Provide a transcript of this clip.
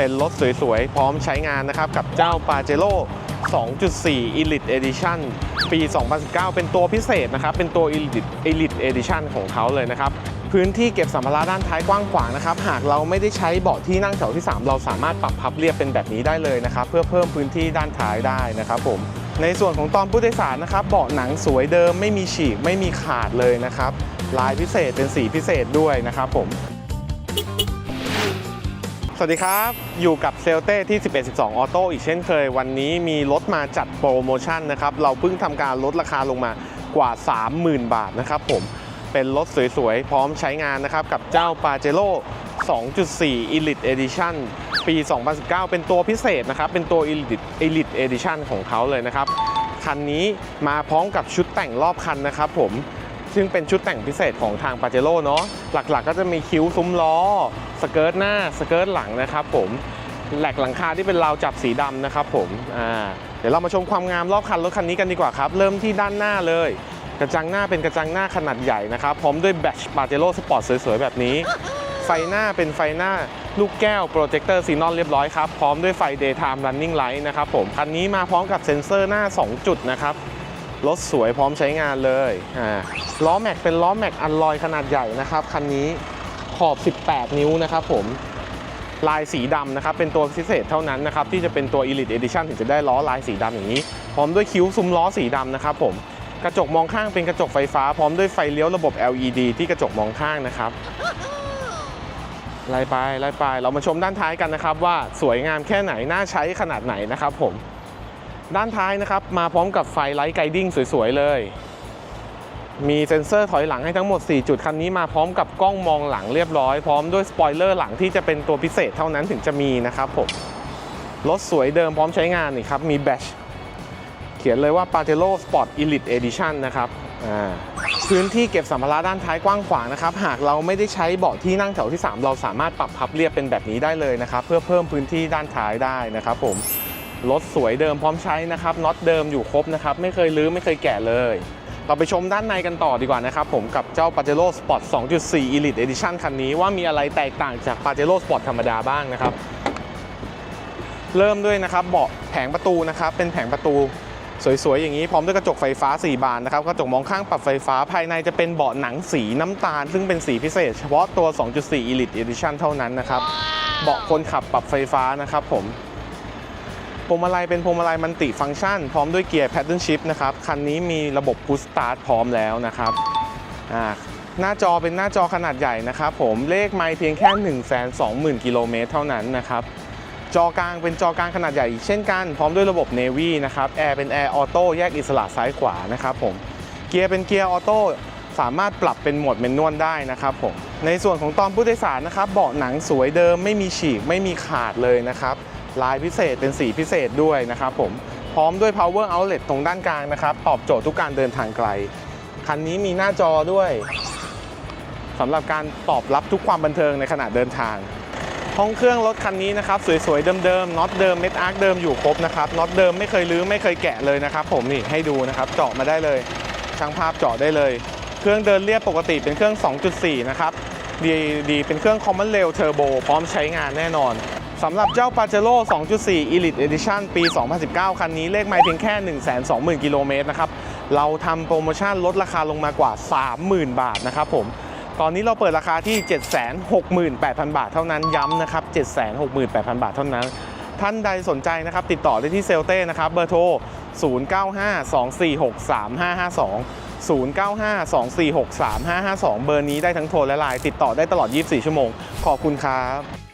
เป็นรถสวยๆ พร้อมใช้งานนะครับ กับเจ้า p a j e r o 2.4 Elite Edition ปี 2019 เป็นตัวพิเศษนะครับ เป็นตัว Elite Elite Edition ของเขาเลยนะครับ พื้นที่เก็บสัมภาระด้านท้ายกว้างขวางนะครับ หากเราไม่ได้ใช้เบาะที่นั่งแถวที่ 3 เราสามารถปรับพับเรียบเป็นแบบนี้ได้เลยนะครับ เพื่อเพิ่มพื้นที่ด้านท้ายได้นะครับผม ในส่วนของตอนผู้โดยสารนะครับ เบาะหนังสวยเดิมไม่มีฉีกไม่มีขาดเลยนะครับ ลายพิเศษเป็นสีพิเศษด้วยนะครับผม สวัสดีครับ อยู่กับเซลเต้ที่ 1112 ออโต้อีกเช่นเคย วันนี้มีรถมาจัดโปรโมชั่นนะครับ เราเพิ่งทำการลดราคาลงมากว่า 30,000 บาทนะครับผม เป็นรถสวยๆ พร้อมใช้งานนะครับ กับเจ้า p a j e r o 2.4 Elite Edition ปี 2019 เป็นตัวพิเศษนะครับ เป็นตัว Elite Elite Edition ของเขาเลยนะครับ คันนี้มาพร้อมกับชุดแต่งรอบคันนะครับผม ซึ่งเป็นชุดแต่งพิเศษของทางปาเจโร่เนาะหลักๆก็จะมีคิ้วซุ้มล้อ สเกิร์ตหน้า สเกิร์ตหลังนะครับผมแหลกหลังคาที่เป็นราวจับสีดำนะครับผมอ่าเดี๋ยวเรามาชมความงามรอบคันรถคันนี้กันดีกว่าครับ เริ่มที่ด้านหน้าเลย กระจังหน้าเป็นกระจังหน้าขนาดใหญ่นะครับ พร้อมด้วยแบชปาเจโร่สปอร์ตสวยๆ แบบนี้ ไฟหน้าเป็นไฟหน้าลูกแก้วโปรเจคเตอร์ซีนอนเรียบร้อยครับ พร้อมด้วยไฟ daytime running light นะครับผม คันนี้มาพร้อมกับเซ็นเซอร์หน้า 2 จุดนะครับ รถสวยพร้อมใช้งานเลยอ่าล้อแม็กเป็นล้อแม็กอันลอยขนาดใหญ่นะครับคันนี้ขอบ 18 นิ้วนะครับผมลายสีดำนะครับเป็นตัวพิเศษเท่านั้นนะครับที่จะเป็นตัว Elite Edition ถึงจะได้ล้อลายสีดำอย่างนี้ พร้อมด้วยคิ้วซุ้มล้อสีดำนะครับผมกระจกมองข้างเป็นกระจกไฟฟ้า พร้อมด้วยไฟเลี้ยวระบบ LED ที่กระจกมองข้างนะครับไล่ไปไล่ไปเรามาชมด้านท้ายกันนะครับว่าสวยงามแค่ไหนน่าใช้ขนาดไหนนะครับผม ด้านท้ายนะครับ มาพร้อมกับไฟไลท์ไกดิ้งสวยๆเลย มีเซ็นเซอร์ถอยหลังให้ทั้งหมด 4 จุดคันนี้มาพร้อมกับกล้องมองหลังเรียบร้อย พร้อมด้วยสปอยเลอร์หลังที่จะเป็นตัวพิเศษเท่านั้นถึงจะมีนะครับผมรถสวยเดิมพร้อมใช้งานนี่ครับมีแบชเขียนเลยว่า p a j e r o Sport Elite Edition นะครับอ่าพื้นที่เก็บสัมภาระด้านท้ายกว้างขวางนะครับ หากเราไม่ได้ใช้เบาะที่นั่งแถวที่ 3 เราสามารถปรับพับเรียบเป็นแบบนี้ได้เลยนะครับ เพื่อเพิ่มพื้นที่ด้านท้ายได้นะครับผม รถสวยเดิมพร้อมใช้นะครับน็อตเดิมอยู่ครบนะครับไม่เคยลื้อไม่เคยแกะเลย เราไปชมด้านในกันต่อดีกว่านะครับผมกับเจ้า Pajero Sport 2.4 Elite Edition คันนี้ว่ามีอะไรแตกต่างจาก Pajero Sport ธรรมดาบ้างนะครับ เริ่มด้วยนะครับเบาะแผงประตูนะครับเป็นแผงประตูสวยๆ อย่างนี้พร้อมด้วยกระจกไฟฟ้า 4 บานนะครับกระจกมองข้างปรับไฟฟ้าภายในจะเป็นเบาะหนังสีน้ำตาล ซึ่งเป็นสีพิเศษเฉพาะตัว 2.4 Elite Edition เท่านั้นนะครับ เบาะคนขับปรับไฟฟ้านะครับผม พวงมาลัยเป็นพวงมาลัยมันติฟังก์ชัน พร้อมด้วยเกียร์ Pattern Shift นะครับ คันนี้มีระบบ Push Start พร้อมแล้วนะครับหน้าจอเป็นหน้าจอขนาดใหญ่นะครับผมเลขไมล์เพียงแค่ 1 2 0 0 0 0 กิโลเมตรเท่านั้นนะครับจอกลางเป็นจอกลางขนาดใหญ่อีกเช่นกัน พร้อมด้วยระบบ Navy นะครับแอร์เป็นแอร์ออโต้แยกอิสระซ้ายขวานะครับผมเกียร์เป็นเกียร์ออโต้สามารถปรับเป็นโหมดเมนนวลได้นะครับผมในส่วนของตอนผู้โดยสารนะครับเบาะหนังสวยเดิมไม่มีฉีกไม่มีขาดเลยนะครับ ลายพิเศษเป็นสีพิเศษด้วยนะครับผมพร้อมด้วย power outlet ตรงด้านกลางนะครับตอบโจทย์ทุกการเดินทางไกล คันนี้มีหน้าจอด้วยสำหรับการตอบรับทุกความบันเทิงในขณะเดินทาง ห้องเครื่องรถคันนี้นะครับ สวยๆ เดิมๆน็อตเดิมเม็ดอาร์คเดิมอยู่ครบนะครับน็อตเดิมไม่เคยลื้อไม่เคยแกะเลยนะครับ ผมนี่ให้ดูนะครับเจาะมาได้เลยช่างภาพเจาะได้เลย เครื่องเดินเรียบปกติเป็นเครื่อง 2.4 นะครับดีดีเป็นเครื่อง Common Rail Turbo พร้อมใช้งานแน่นอน สำหรับเจ้า Pajero 2.4 Elite Edition ปี 2019 คันนี้เลขไมล์เพียงแค่ 120,000 กิโลเมตรนะครับ เราทำโปรโมชั่นลดราคาลงมากว่า 30,000 บาทนะครับผม ตอนนี้เราเปิดราคาที่ 768,000 บาทเท่านั้น ย้ำนะครับ 768,000 บาทเท่านั้น ท่านใดสนใจนะครับ ติดต่อได้ที่เซลเต้นะครับ เบอร์โทร 0952463552 0952463552 เบอร์นี้ได้ทั้งโทรและไลน์ติดต่อได้ตลอด 24 ชั่วโมง ขอบคุณครับ